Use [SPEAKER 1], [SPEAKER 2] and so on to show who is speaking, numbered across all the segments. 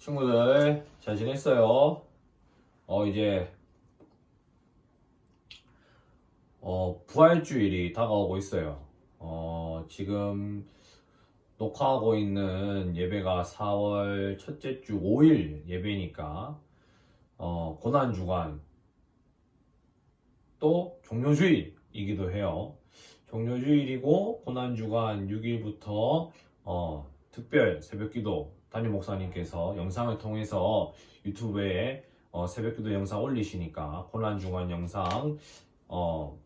[SPEAKER 1] 친구들 잘 지냈어요? 어 이제 어 부활주일이 다가오고 있어요. 어 지금 녹화하고 있는 예배가 4월 첫째 주 5일 예배니까 어 고난 주간 또 종료주일이기도 해요. 종료주일이고 고난 주간 6일부터 어 특별 새벽기도 담임 목사님께서 영상을 통해서 유튜브에 어, 새벽기도 영상 올리시니까 고난 중간 영상 어,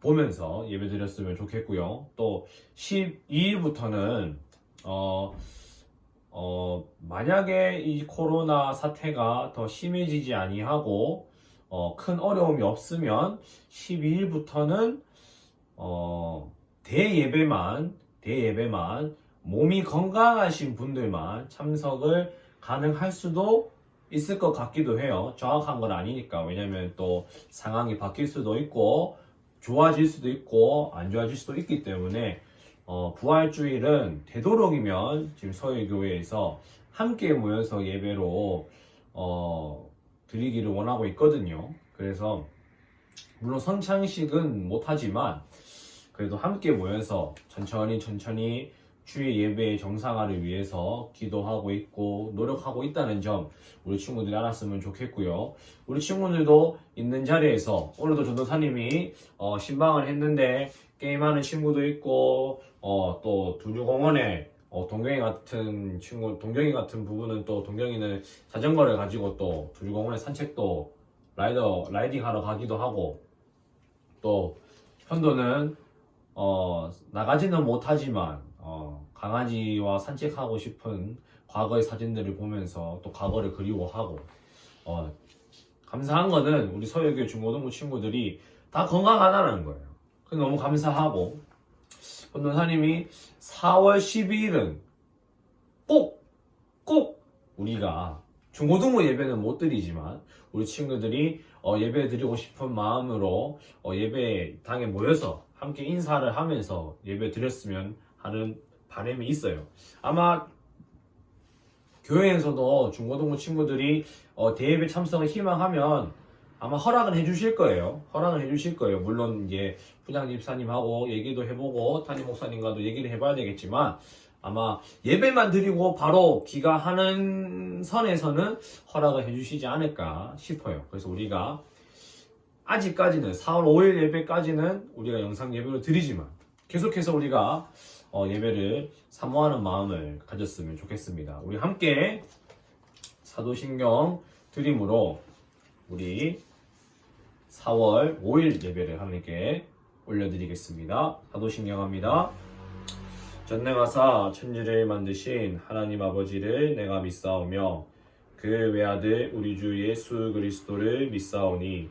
[SPEAKER 1] 보면서 예배드렸으면 좋겠고요. 또 12일부터는 어, 어, 만약에 이 코로나 사태가 더 심해지지 아니하고 어, 큰 어려움이 없으면 12일부터는 어, 대예배만 대예배만 몸이 건강하신 분들만 참석을 가능할 수도 있을 것 같기도 해요. 정확한 건 아니니까. 왜냐면 또 상황이 바뀔 수도 있고, 좋아질 수도 있고, 안 좋아질 수도 있기 때문에, 어, 부활주일은 되도록이면 지금 서울교회에서 함께 모여서 예배로, 어, 드리기를 원하고 있거든요. 그래서, 물론 성창식은 못하지만, 그래도 함께 모여서 천천히 천천히 주의 예배의 정상화를 위해서 기도하고 있고 노력하고 있다는 점 우리 친구들이 알았으면 좋겠고요. 우리 친구들도 있는 자리에서 오늘도 전도사님이 어, 신방을 했는데 게임하는 친구도 있고 어, 또 두류공원에 어, 동경이 같은 친구, 동경이 같은 부분은 또 동경이는 자전거를 가지고 또 두류공원에 산책도 라이더 라이딩 하러 가기도 하고 또 현도는 어, 나가지는 못하지만 어, 강아지와 산책하고 싶은 과거의 사진들을 보면서 또 과거를 그리워하고 어, 감사한 거는 우리 서여교 중고등부 친구들이 다 건강하다는 거예요. 그래서 너무 감사하고 본도사님이 4월 12일은 꼭 꼭 우리가 중고등부 예배는 못 드리지만 우리 친구들이 어, 예배 드리고 싶은 마음으로 어, 예배 당에 모여서 함께 인사를 하면서 예배 드렸으면 하는 바람이 있어요. 아마 교회에서도 중고등부 친구들이 어, 대예배 참석을 희망하면 아마 허락은 해주실 거예요. 허락을 해주실 거예요. 물론 이제 부장 집사님하고 얘기도 해보고 담임 목사님과도 얘기를 해봐야 되겠지만 아마 예배만 드리고 바로 귀가 하는 선에서는 허락을 해주시지 않을까 싶어요. 그래서 우리가 아직까지는 4월 5일 예배까지는 우리가 영상 예배를 드리지만 계속해서 우리가 어, 예배를 사모하는 마음을 가졌으면 좋겠습니다. 우리 함께 사도신경 드림으로 우리 4월 5일 예배를 하나님께 올려드리겠습니다. 사도신경 합니다. 전능하사 천지를 만드신 하나님 아버지를 내가 믿사오며 그 외아들 우리 주 예수 그리스도를 믿사오니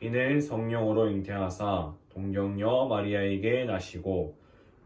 [SPEAKER 1] 이는 성령으로 잉태하사 동정녀 마리아에게 나시고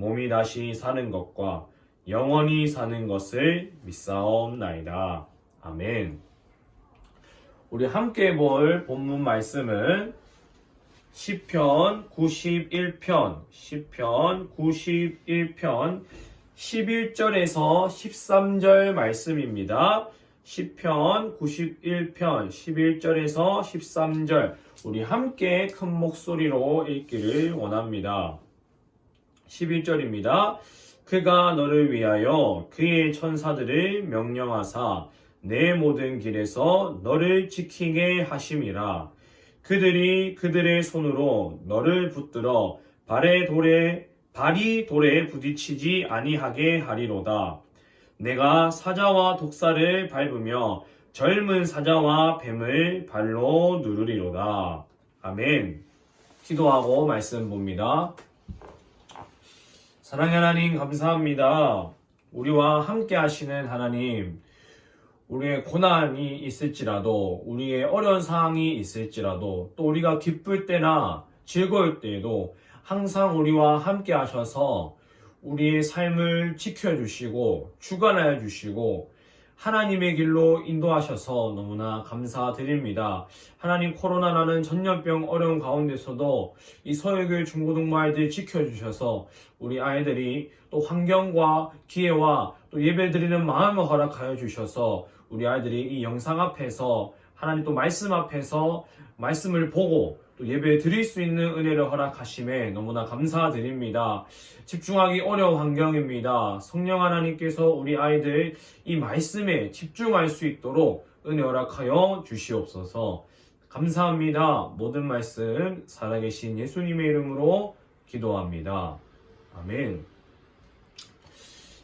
[SPEAKER 1] 몸이 다시 사는 것과 영원히 사는 것을 믿사옵나이다. 아멘. 우리 함께 볼 본문 말씀은 시편 91편, 시편 91편 11절에서 13절 말씀입니다. 시편 91편 11절에서 13절 우리 함께 큰 목소리로 읽기를 원합니다. 11절입니다. 그가 너를 위하여 그의 천사들을 명령하사 내 모든 길에서 너를 지키게 하심이라. 그들이 그들의 손으로 너를 붙들어 발에 돌에 발이 돌에 부딪히지 아니하게 하리로다. 내가 사자와 독사를 밟으며 젊은 사자와 뱀을 발로 누르리로다. 아멘. 기도하고 말씀 봅니다. 사랑의 하나님 감사합니다. 우리와 함께 하시는 하나님. 우리의 고난이 있을지라도 우리의 어려운 상황이 있을지라도 또 우리가 기쁠 때나 즐거울 때에도 항상 우리와 함께 하셔서 우리의 삶을 지켜주시고 주관하여 주시고 하나님의 길로 인도하셔서 너무나 감사드립니다. 하나님 코로나라는 전염병 어려운 가운데서도 이 서해교회 중고등부 아이들 지켜주셔서 우리 아이들이 또 환경과 기회와 또 예배 드리는 마음을 허락하여 주셔서 우리 아이들이 이 영상 앞에서 하나님 또 말씀 앞에서 말씀을 보고 또 예배 드릴 수 있는 은혜를 허락하심에 너무나 감사드립니다. 집중하기 어려운 환경입니다. 성령 하나님께서 우리 아이들 이 말씀에 집중할 수 있도록 은혜 허락하여 주시옵소서. 감사합니다. 모든 말씀 살아계신 예수님의 이름으로 기도합니다. 아멘.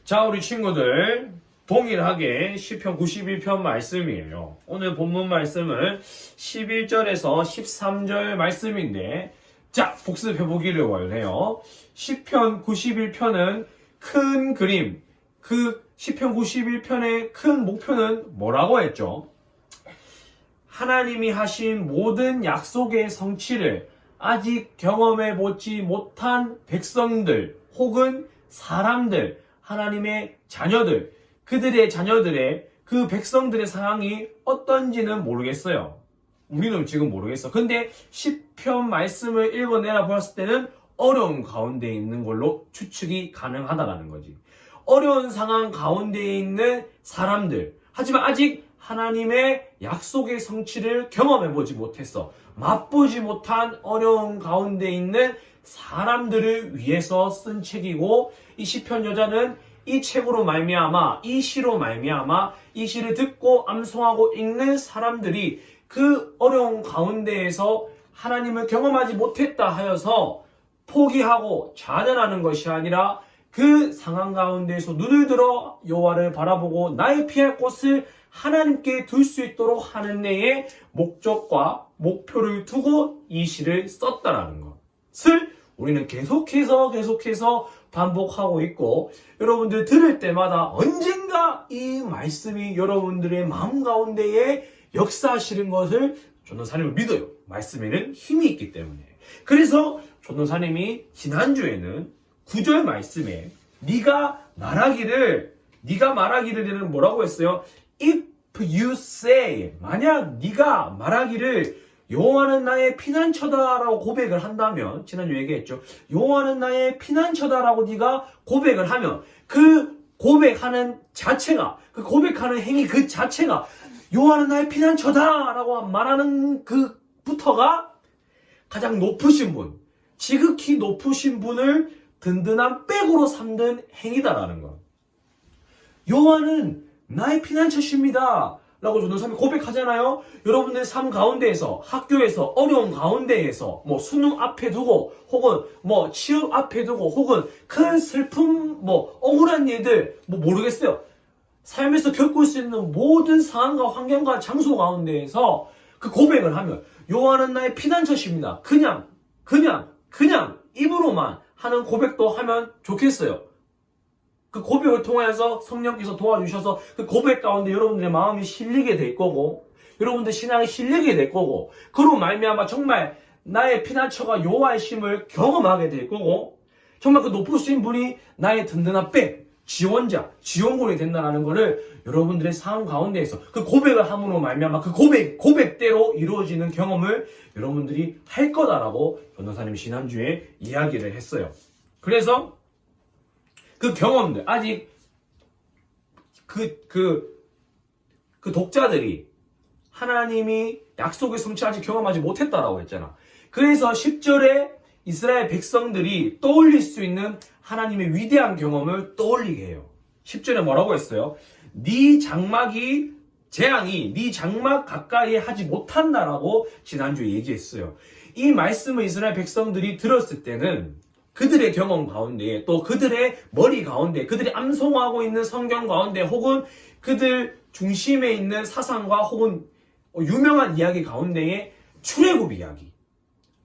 [SPEAKER 1] 자, 우리 친구들 동일하게 시편 91편 말씀이에요. 오늘 본문 말씀은 11절에서 13절 말씀인데 자, 복습해 보기를 원해요. 시편 91편은 큰 그림, 그 시편 91편의 큰 목표는 뭐라고 했죠? 하나님이 하신 모든 약속의 성취를 아직 경험해 보지 못한 백성들 혹은 사람들, 하나님의 자녀들, 그들의 자녀들의 그 백성들의 상황이 어떤지는 모르겠어요. 우리는 지금 모르겠어. 근데 10편 말씀을 읽어내라 보았을 때는 어려운 가운데 있는 걸로 추측이 가능하다라는 거지. 어려운 상황 가운데 있는 사람들. 하지만 아직 하나님의 약속의 성취를 경험해보지 못했어. 맛보지 못한 어려운 가운데 있는 사람들을 위해서 쓴 책이고 이 시편 여자는 이 책으로 말미암아 이 시로 말미암아 이 시를 듣고 암송하고 읽는 사람들이 그 어려운 가운데에서 하나님을 경험하지 못했다 하여서 포기하고 자멸하는 것이 아니라 그 상황 가운데에서 눈을 들어 여호와를 바라보고 나의 피할 곳을 하나님께 둘 수 있도록 하는 데에 목적과 목표를 두고 이 시를 썼다라는 것을 우리는 계속해서 계속해서 반복하고 있고 여러분들 들을 때마다 언젠가 이 말씀이 여러분들의 마음 가운데에 역사하시는 것을 전도사님을 믿어요. 말씀에는 힘이 있기 때문에. 그래서 전도사님이 지난주에는 구절 말씀에 네가 말하기를 네가 말하기를는 뭐라고 했어요? If you say 만약 네가 말하기를 여호와는 나의 피난처다라고 고백을 한다면 지난주 얘기했죠. 여호와는 나의 피난처다라고 네가 고백을 하면 그 고백하는 자체가 그 고백하는 행위 그 자체가 여호와는 나의 피난처다라고 말하는 그부터가 가장 높으신 분, 지극히 높으신 분을 든든한 백으로 삼는 행위다라는 것. 여호와는 나의 피난처십니다. 라고 전도사님이 고백하잖아요. 여러분들 삶 가운데에서 학교에서 어려운 가운데에서 뭐 수능 앞에 두고 혹은 뭐 취업 앞에 두고 혹은 큰 슬픔 뭐 억울한 일들 뭐 모르겠어요. 삶에서 겪을 수 있는 모든 상황과 환경과 장소 가운데에서 그 고백을 하면 요한은 나의 피난처십니다. 그냥 그냥 그냥 입으로만 하는 고백도 하면 좋겠어요. 그 고백을 통해서 성령께서 도와주셔서 그 고백 가운데 여러분들의 마음이 실리게 될 거고 여러분들 신앙이 실리게 될 거고 그로 말미암아 정말 나의 피난처가 요하심을 경험하게 될 거고 정말 그 높으신 분이 나의 든든한 백 지원자 지원군이 된다는 것을 여러분들의 삶 가운데에서 그 고백을 함으로 말미암아 그 고백 고백대로 이루어지는 경험을 여러분들이 할 거다라고 변호사님 지난주에 이야기를 했어요. 그래서 그 경험들, 아직 그, 그, 그 독자들이 하나님이 약속의 성취 아직 경험하지 못했다라고 했잖아. 그래서 10절에 이스라엘 백성들이 떠올릴 수 있는 하나님의 위대한 경험을 떠올리게 해요. 10절에 뭐라고 했어요? 네 장막이 재앙이 네 장막 가까이 하지 못한다라고 지난주에 얘기했어요. 이 말씀을 이스라엘 백성들이 들었을 때는 그들의 경험 가운데 또 그들의 머리 가운데 그들이 암송하고 있는 성경 가운데 혹은 그들 중심에 있는 사상과 혹은 유명한 이야기 가운데에 출애굽 이야기.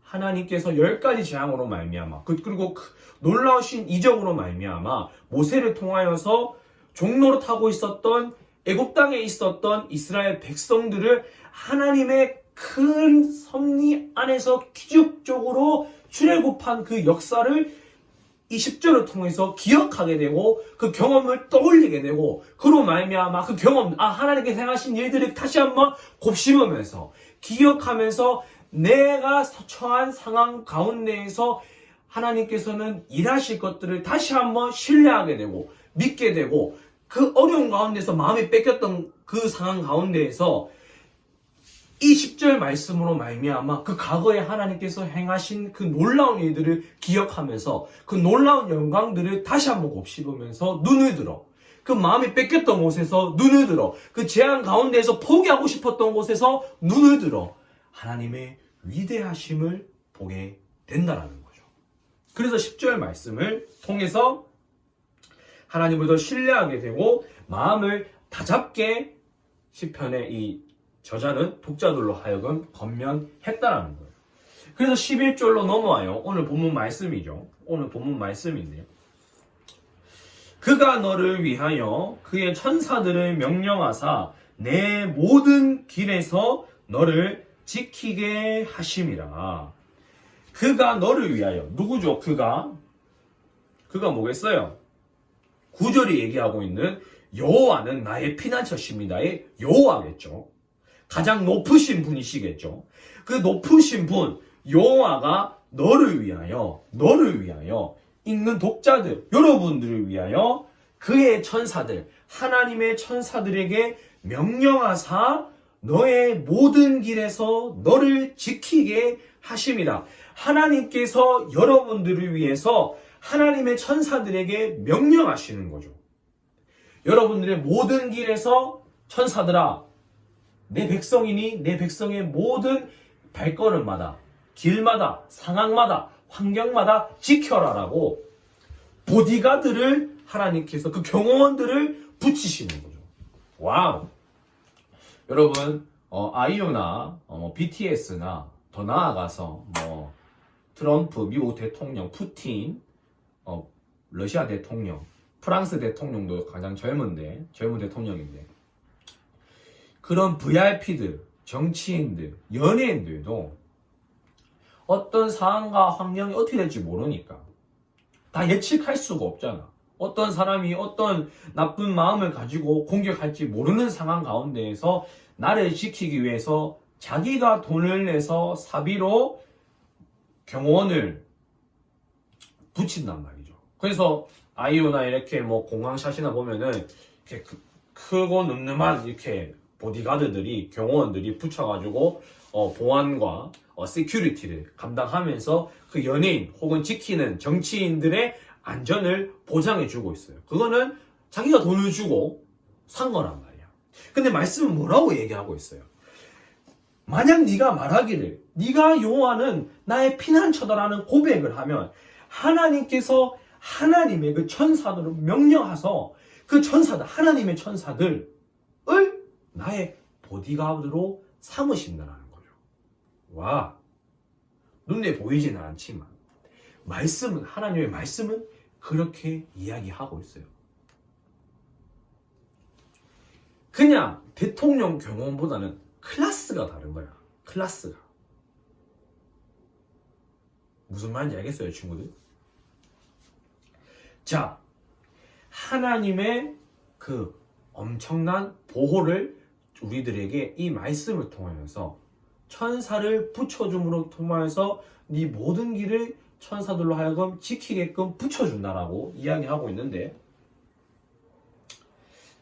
[SPEAKER 1] 하나님께서 열 가지 재앙으로 말미암아 그- 그리고 그 놀라우신 이적으로 말미암아 모세를 통하여서 종로로 타고 있었던 애굽 땅에 있었던 이스라엘 백성들을 하나님의 큰 섭리 안에서 기적적으로 출애굽한 그 역사를 이 10절을 통해서 기억하게 되고 그 경험을 떠올리게 되고 그로 말미암아 그 경험 아 하나님께 행하신 일들을 다시 한번 곱씹으면서 기억하면서 내가 처한 상황 가운데에서 하나님께서는 일하실 것들을 다시 한번 신뢰하게 되고 믿게 되고 그 어려운 가운데서 마음이 뺏겼던 그 상황 가운데에서 이 10절 말씀으로 말미암아 그 과거에 하나님께서 행하신 그 놀라운 일들을 기억하면서 그 놀라운 영광들을 다시 한번 곱씹으면서 눈을 들어. 그 마음이 뺏겼던 곳에서 눈을 들어. 그 재앙 가운데에서 포기하고 싶었던 곳에서 눈을 들어. 하나님의 위대하심을 보게 된다라는 거죠. 그래서 10절 말씀을 통해서 하나님을 더 신뢰하게 되고 마음을 다잡게 시편의 이 저자는 독자들로 하여금 건면했다라는 거예요. 그래서 11절로 넘어와요. 오늘 본문 말씀이죠. 오늘 본문 말씀인데요. 그가 너를 위하여 그의 천사들을 명령하사 내 모든 길에서 너를 지키게 하심이라. 그가 너를 위하여 누구죠? 그가 그가 뭐겠어요? 구절이 얘기하고 있는 여호와는 나의 피난처십니다의 여호와겠죠. 가장 높으신 분이시겠죠. 그 높으신 분 여호와가 너를 위하여 너를 위하여 읽는 독자들 여러분들을 위하여 그의 천사들 하나님의 천사들에게 명령하사 너의 모든 길에서 너를 지키게 하심이라. 하나님께서 여러분들을 위해서 하나님의 천사들에게 명령하시는 거죠. 여러분들의 모든 길에서 천사들아, 내 백성이니 내 백성의 모든 발걸음마다, 길마다, 상황마다, 환경마다 지켜라라고 보디가드를 하나님께서 그 경호원들을 붙이시는 거죠. 와우. 여러분, 어, 아이오나 어, 뭐 BTS나 더 나아가서 뭐 트럼프 미국 대통령, 푸틴, 어, 러시아 대통령, 프랑스 대통령도 가장 젊은데 젊은 대통령인데 그런 VIP들, 정치인들, 연예인들도 어떤 상황과 환경이 어떻게 될지 모르니까 다 예측할 수가 없잖아. 어떤 사람이 어떤 나쁜 마음을 가지고 공격할지 모르는 상황 가운데에서 나를 지키기 위해서 자기가 돈을 내서 사비로 경호원을 붙인단 말이죠. 그래서 아이오나 이렇게 뭐 공항샷이나 보면은 이렇게 크- 크고 늠름한 이렇게 보디가드들이 경호원들이 붙여가지고 어, 보안과 어, 시큐리티를 감당하면서 그 연예인 혹은 지키는 정치인들의 안전을 보장해주고 있어요. 그거는 자기가 돈을 주고 산 거란 말이야. 근데 말씀은 뭐라고 얘기하고 있어요? 만약 네가 말하기를 네가 여호와는 나의 피난처다라는 고백을 하면 하나님께서 하나님의 그 천사들을 명령하서 그 천사들 하나님의 천사들을 나의 보디가드로 삼으신다는 거죠. 와 눈에 보이지는 않지만 말씀은 하나님의 말씀은 그렇게 이야기하고 있어요. 그냥 대통령 경호원보다는 클래스가 다른 거야. 클래스가. 무슨 말인지 알겠어요, 친구들? 자, 하나님의 그 엄청난 보호를 우리들에게 이 말씀을 통하여서 천사를 붙여줌으로 통하여서 네 모든 길을 천사들로 하여금 지키게끔 붙여준다라고 이야기하고 있는데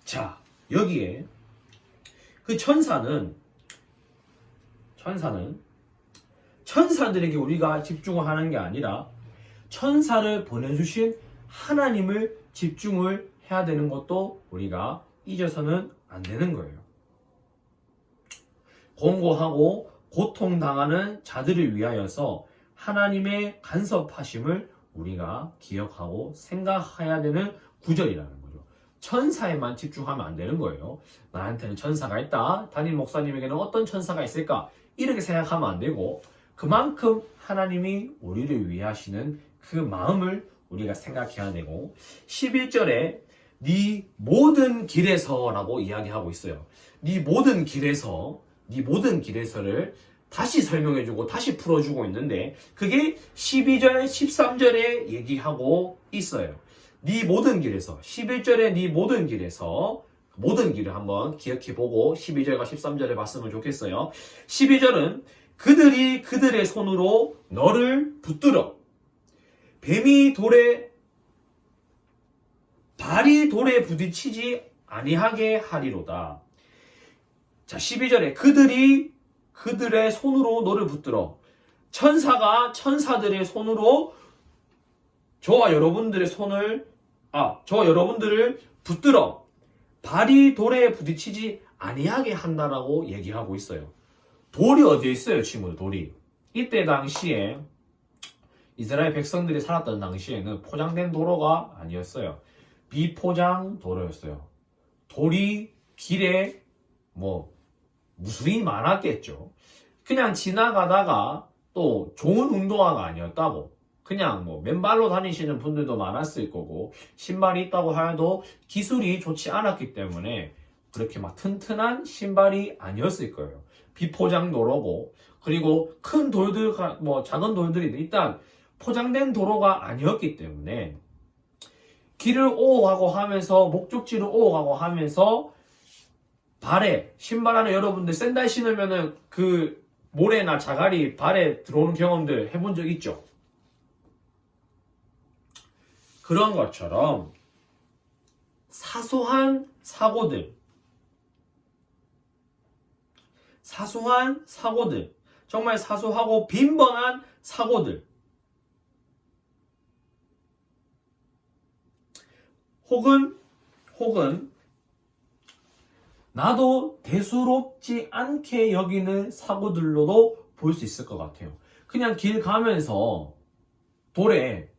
[SPEAKER 1] 자 여기에 그 천사는 천사는 천사들에게 우리가 집중을 하는 게 아니라 천사를 보내주신 하나님을 집중을 해야 되는 것도 우리가 잊어서는 안 되는 거예요. 공고하고 고통당하는 자들을 위하여서 하나님의 간섭하심을 우리가 기억하고 생각해야 되는 구절이라는 거죠. 천사에만 집중하면 안 되는 거예요. 나한테는 천사가 있다. 담임 목사님에게는 어떤 천사가 있을까? 이렇게 생각하면 안 되고 그만큼 하나님이 우리를 위하시는 그 마음을 우리가 생각해야 되고 11절에 네 모든 길에서라고 이야기하고 있어요. 네 모든 길에서, 네 모든 길에서를 다시 설명해주고 다시 풀어주고 있는데 그게 12절, 13절에 얘기하고 있어요. 네 모든 길에서 11절에 네 모든 길에서 모든 길을 한번 기억해보고 12절과 13절에 봤으면 좋겠어요. 12절은 그들이 그들의 손으로 너를 붙들어 뱀이 돌에 발이 돌에 부딪히지 아니하게 하리로다. 자, 12절에 그들이 그들의 손으로 너를 붙들어 천사가 천사들의 손으로 저와 여러분들의 손을 아, 저와 여러분들을 붙들어 발이 돌에 부딪히지 아니하게 한다라고 얘기하고 있어요. 돌이 어디에 있어요, 친구들? 돌이. 이때 당시에 이스라엘 백성들이 살았던 당시에는 포장된 도로가 아니었어요. 비포장 도로였어요. 돌이 길에 뭐 무수히 많았겠죠. 그냥 지나가다가 또 좋은 운동화가 아니었다고. 그냥 뭐 맨발로 다니시는 분들도 많았을 거고 신발이 있다고 하여도 기술이 좋지 않았기 때문에 그렇게 막 튼튼한 신발이 아니었을 거예요. 비포장 도로고 그리고 큰 돌들 뭐 작은 돌들이 일단 포장된 도로가 아니었기 때문에 길을 오가고 하면서 목적지를 오가고 하면서 발에 신발 안에 여러분들 샌들 신으면은 그 모래나 자갈이 발에 들어오는 경험들 해본 적 있죠? 그런 것처럼 사소한 사고들, 사소한 사고들, 정말 사소하고 빈번한 사고들, 혹은, 혹은, 나도 대수롭지 않게 여기는 사고들로도 볼 수 있을 것 같아요. 그냥 길 가면서 돌에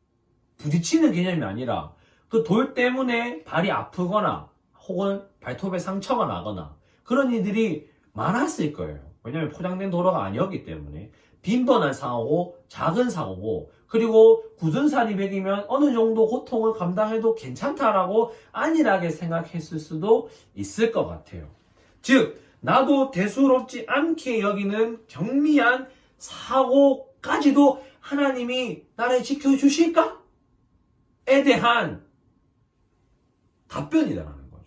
[SPEAKER 1] 부딪히는 개념이 아니라 그 돌 때문에 발이 아프거나 혹은 발톱에 상처가 나거나 그런 이들이 많았을 거예요. 왜냐하면 포장된 도로가 아니었기 때문에 빈번한 사고고 작은 사고고 그리고 굳은 살이 배기면 어느 정도 고통을 감당해도 괜찮다라고 안일하게 생각했을 수도 있을 것 같아요. 즉 나도 대수롭지 않게 여기는 경미한 사고까지도 하나님이 나를 지켜주실까? 에 대한 답변이다라는 거죠.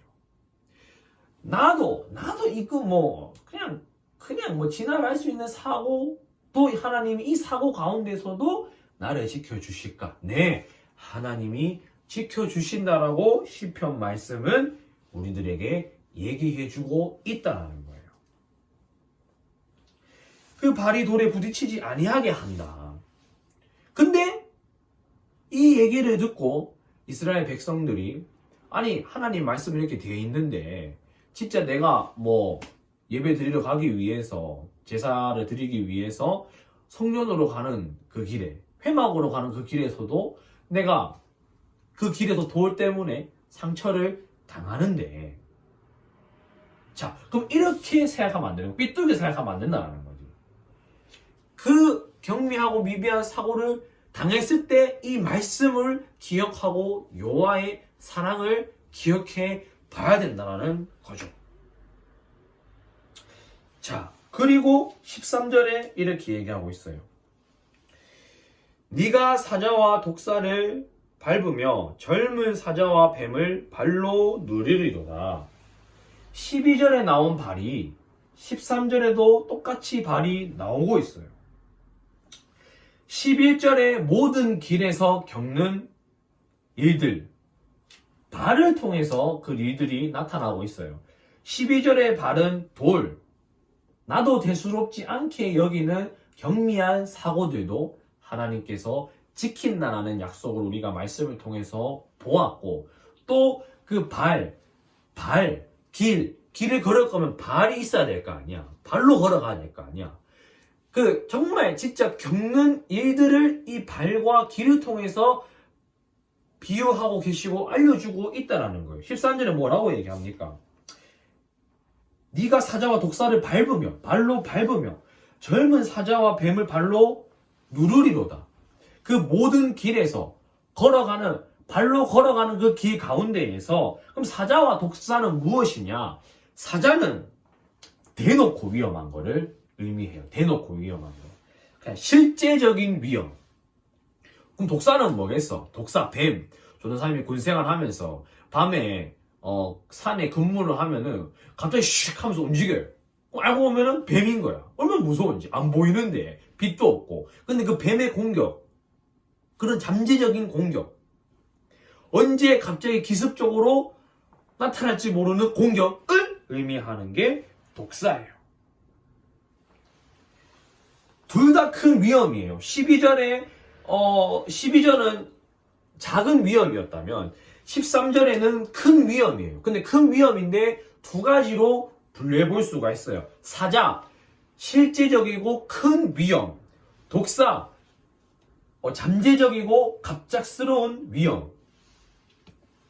[SPEAKER 1] 나도 나도 이거 뭐 그냥 그냥 뭐 지나갈 수 있는 사고도 하나님이 이 사고 가운데서도 나를 지켜 주실까? 네. 하나님이 지켜 주신다라고 시편 말씀은 우리들에게 얘기해 주고 있다라는 거예요. 그 발이 돌에 부딪히지 아니하게 한다. 근데 이 얘기를 듣고 이스라엘 백성들이 아니 하나님 말씀이 이렇게 되어 있는데 진짜 내가 뭐 예배 드리러 가기 위해서 제사를 드리기 위해서 성전으로 가는 그 길에 회막으로 가는 그 길에서도 내가 그 길에서 돌 때문에 상처를 당하는데 자 그럼 이렇게 생각하면 안 되는 삐뚤게 생각하면 안 된다는 거지 그 경미하고 미비한 사고를 당했을 때 이 말씀을 기억하고 요하의 사랑을 기억해 봐야 된다는 거죠. 자, 그리고 13절에 이렇게 얘기하고 있어요. 네가 사자와 독사를 밟으며 젊은 사자와 뱀을 발로 누리리로다. 12절에 나온 발이 13절에도 똑같이 발이 나오고 있어요. 11절에 모든 길에서 겪는 일들, 발을 통해서 그 일들이 나타나고 있어요. 12절의 발은 돌, 나도 대수롭지 않게 여기는 경미한 사고들도 하나님께서 지킨다라는 약속을 우리가 말씀을 통해서 보았고, 또 그 발, 발, 길, 길을 걸을 거면 발이 있어야 될 거 아니야. 발로 걸어가야 될 거 아니야. 그 정말 진짜 겪는 일들을 이 발과 길을 통해서 비유하고 계시고 알려주고 있다라는 거예요. 13절에 뭐라고 얘기합니까? 네가 사자와 독사를 밟으며 발로 밟으며 젊은 사자와 뱀을 발로 누르리로다. 그 모든 길에서 걸어가는 발로 걸어가는 그 길 가운데에서 그럼 사자와 독사는 무엇이냐? 사자는 대놓고 위험한 거를 의미해요. 대놓고 위험한 거. 그냥 실제적인 위험. 그럼 독사는 뭐겠어? 독사, 뱀. 조선사님이 군생활 하면서 밤에 어, 산에 근무를 하면은 갑자기 슉 하면서 움직여요. 알고 보면은 뱀인 거야. 얼마나 무서운지. 안 보이는데. 빛도 없고. 근데 그 뱀의 공격. 그런 잠재적인 공격. 언제 갑자기 기습적으로 나타날지 모르는 공격을 의미하는 게 독사예요. 둘 다 큰 위험이에요. 12절에, 어, 12절은 작은 위험이었다면 13절에는 큰 위험이에요. 근데 큰 위험인데 두 가지로 분류해 볼 수가 있어요. 사자, 실제적이고 큰 위험. 독사, 어, 잠재적이고 갑작스러운 위험을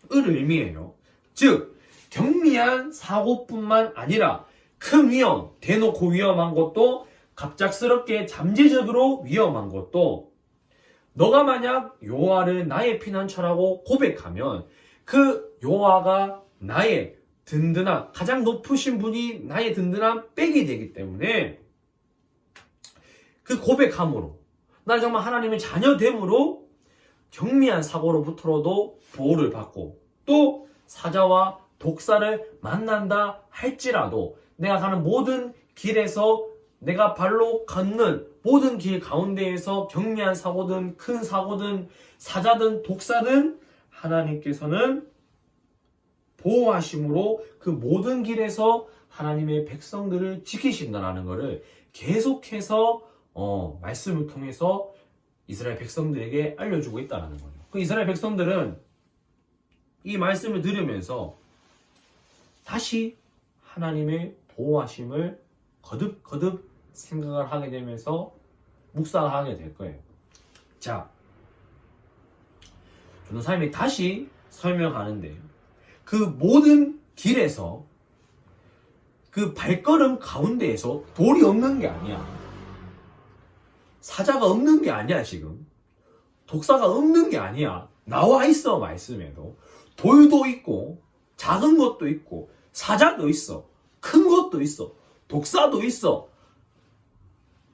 [SPEAKER 1] 의미해요. 즉, 경미한 사고뿐만 아니라 큰 위험, 대놓고 위험한 것도 갑작스럽게 잠재적으로 위험한 것도 너가 만약 요하를 나의 피난처라고 고백하면 그 요하가 나의 든든한 가장 높으신 분이 나의 든든한 백이 되기 때문에 그 고백함으로 나 정말 하나님의 자녀됨으로 경미한 사고로부터라도 보호를 받고 또 사자와 독사를 만난다 할지라도 내가 가는 모든 길에서 내가 발로 걷는 모든 길 가운데에서 경미한 사고든 큰 사고든 사자든 독사든 하나님께서는 보호하심으로 그 모든 길에서 하나님의 백성들을 지키신다라는 것을 계속해서 어, 말씀을 통해서 이스라엘 백성들에게 알려주고 있다는 거예요. 그 이스라엘 백성들은 이 말씀을 들으면서 다시 하나님의 보호하심을 거듭 거듭 생각을 하게 되면서 묵상을 하게 될 거예요. 자, 전도사님이 다시 설명하는데 그 모든 길에서 그 발걸음 가운데에서 돌이 없는 게 아니야. 사자가 없는 게 아니야, 지금. 독사가 없는 게 아니야. 나와 있어, 말씀에도. 돌도 있고, 작은 것도 있고, 사자도 있어. 큰 것도 있어. 독사도 있어.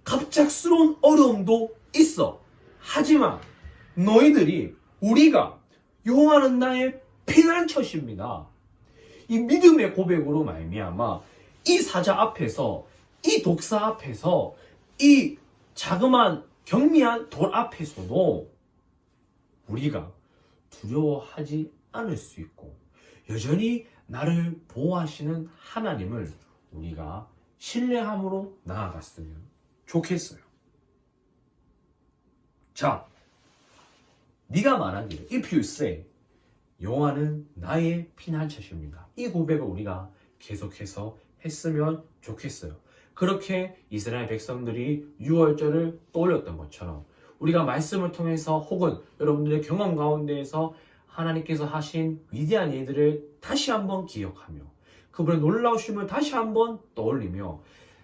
[SPEAKER 1] 갑작스러운 어려움도 있어. 하지만 너희들이 우리가 여호와는 나의 피난처십니다. 이 믿음의 고백으로 말미암아 이 사자 앞에서 이 독사 앞에서 이 자그만 경미한 돌 앞에서도 우리가 두려워하지 않을 수 있고 여전히 나를 보호하시는 하나님을 우리가 신뢰함으로 나아갔으면 좋겠어요. 자, 네가 말하기를 if you say 여호와는 나의 피난처십니다. 이 고백을 우리가 계속해서 했으면 좋겠어요. 그렇게 이스라엘 백성들이 6월절을 떠올렸던 것처럼 우리가 말씀을 통해서 혹은 여러분들의 경험 가운데에서 하나님께서 하신 위대한 일들을 다시 한번 기억하며 그분의 놀라우심을 다시 한번 떠올리며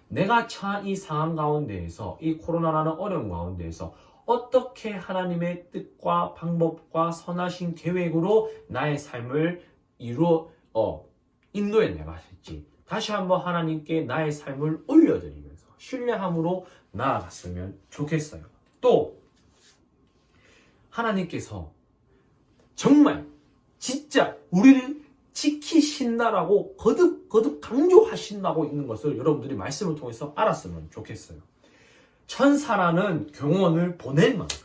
[SPEAKER 1] 내가 처한 이 상황 가운데에서 이 코로나라는 어려움 가운데에서 어떻게 하나님의 뜻과 방법과 선하신 계획으로 나의 삶을 이루어 어, 인도해 나가실지 다시 한번 하나님께 나의 삶을 올려드리면서 신뢰함으로 나아갔으면 좋겠어요. 또 하나님께서 정말 진짜 우리를 지키신다라고 거듭 거듭 강조하신다고 있는 것을 여러분들이 말씀을 통해서 알았으면 좋겠어요. 천사라는 경원을 보낼 만큼.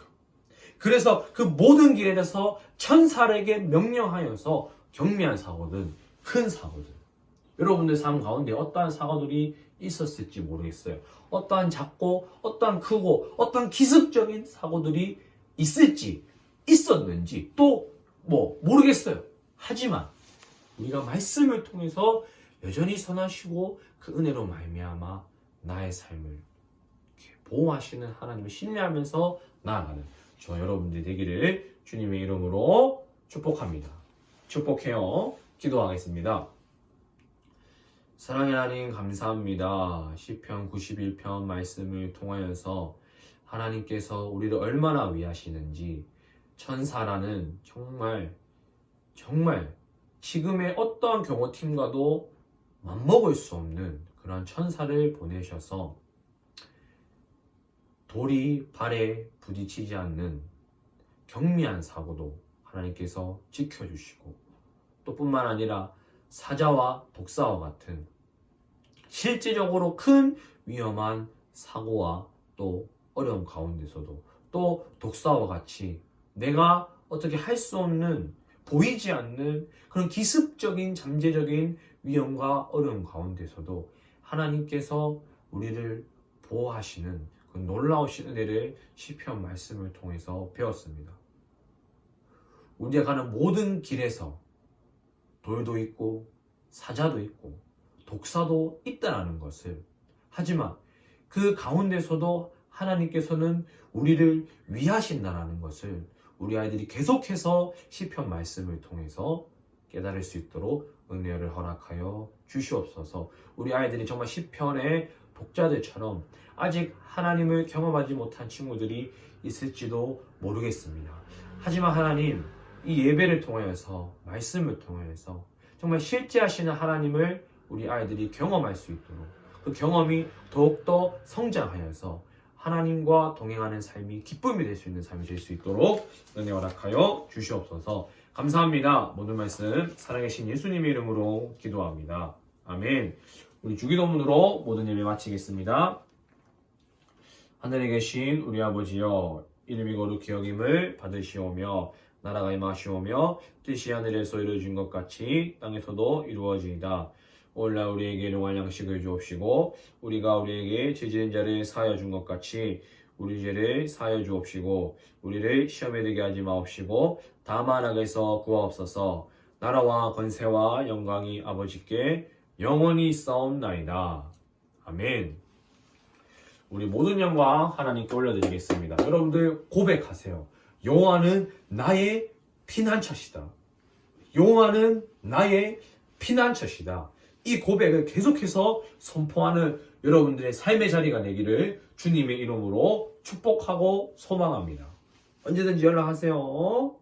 [SPEAKER 1] 그래서 그 모든 길에 대해서 천사에게 명령하여서 경미한 사고든 큰 사고든 여러분들 삶 가운데 어떠한 사고들이 있었을지 모르겠어요. 어떠한 작고 어떠한 크고 어떠한 기습적인 사고들이 있을지 있었는지 또 뭐 모르겠어요. 하지만 우리가 말씀을 통해서 여전히 선하시고 그 은혜로 말미암아 나의 삶을 보호하시는 하나님을 신뢰하면서 나아가는 저 여러분들 되기를 주님의 이름으로 축복합니다. 축복해요. 기도하겠습니다. 사랑의 하나님 감사합니다. 시편 91편 말씀을 통하여서 하나님께서 우리를 얼마나 위하시는지 천사라는 정말 정말 지금의 어떠한 경호팀과도 맞먹을 수 없는 그런 천사를 보내셔서 돌이 발에 부딪히지 않는 경미한 사고도 하나님께서 지켜주시고 또 뿐만 아니라 사자와 독사와 같은 실질적으로 큰 위험한 사고와 또 어려움 가운데서도 또 독사와 같이 내가 어떻게 할 수 없는 보이지 않는 그런 기습적인 잠재적인 위험과 어려움 가운데서도 하나님께서 우리를 보호하시는 그 놀라우신 은혜를 시편 말씀을 통해서 배웠습니다. 우리가 가는 모든 길에서 돌도 있고 사자도 있고 독사도 있다라는 것을 하지만 그 가운데서도 하나님께서는 우리를 위하신다라는 것을 우리 아이들이 계속해서 시편 말씀을 통해서 깨달을 수 있도록 은혜를 허락하여 주시옵소서. 우리 아이들이 정말 시편의 독자들처럼 아직 하나님을 경험하지 못한 친구들이 있을지도 모르겠습니다. 하지만 하나님 이 예배를 통하여서 말씀을 통하여서 정말 실제하시는 하나님을 우리 아이들이 경험할 수 있도록 그 경험이 더욱더 성장하여서 하나님과 동행하는 삶이 기쁨이 될 수 있는 삶이 될 수 있도록 은혜 허락하여 주시옵소서. 감사합니다. 모든 말씀 살아계신 예수님의 이름으로 기도합니다. 아멘 우리 주기도문으로 모든 예배 마치겠습니다 하늘에 계신 우리 아버지여 이름이 거룩히 여김을 받으시오며 나라가 임하시오며 뜻이 하늘에서 이루어진 것 같이 땅에서도 이루어지이다. 오늘날 우리에게 일용할 양식을 주옵시고 우리가 우리에게 죄지은 자를 사하여 준 것 같이 우리 죄를 사하여 주옵시고 우리를 시험에 들게 하지 마옵시고 다만 악에서 구하옵소서 나라와 권세와 영광이 아버지께 영원히 싸움나이다. 아멘. 우리 모든 영광 하나님께 올려드리겠습니다. 여러분들 고백하세요. 여호와는 나의 피난처시다. 여호와는 나의 피난처시다. 이 고백을 계속해서 선포하는 여러분들의 삶의 자리가 되기를 주님의 이름으로 축복하고 소망합니다. 언제든지 연락하세요.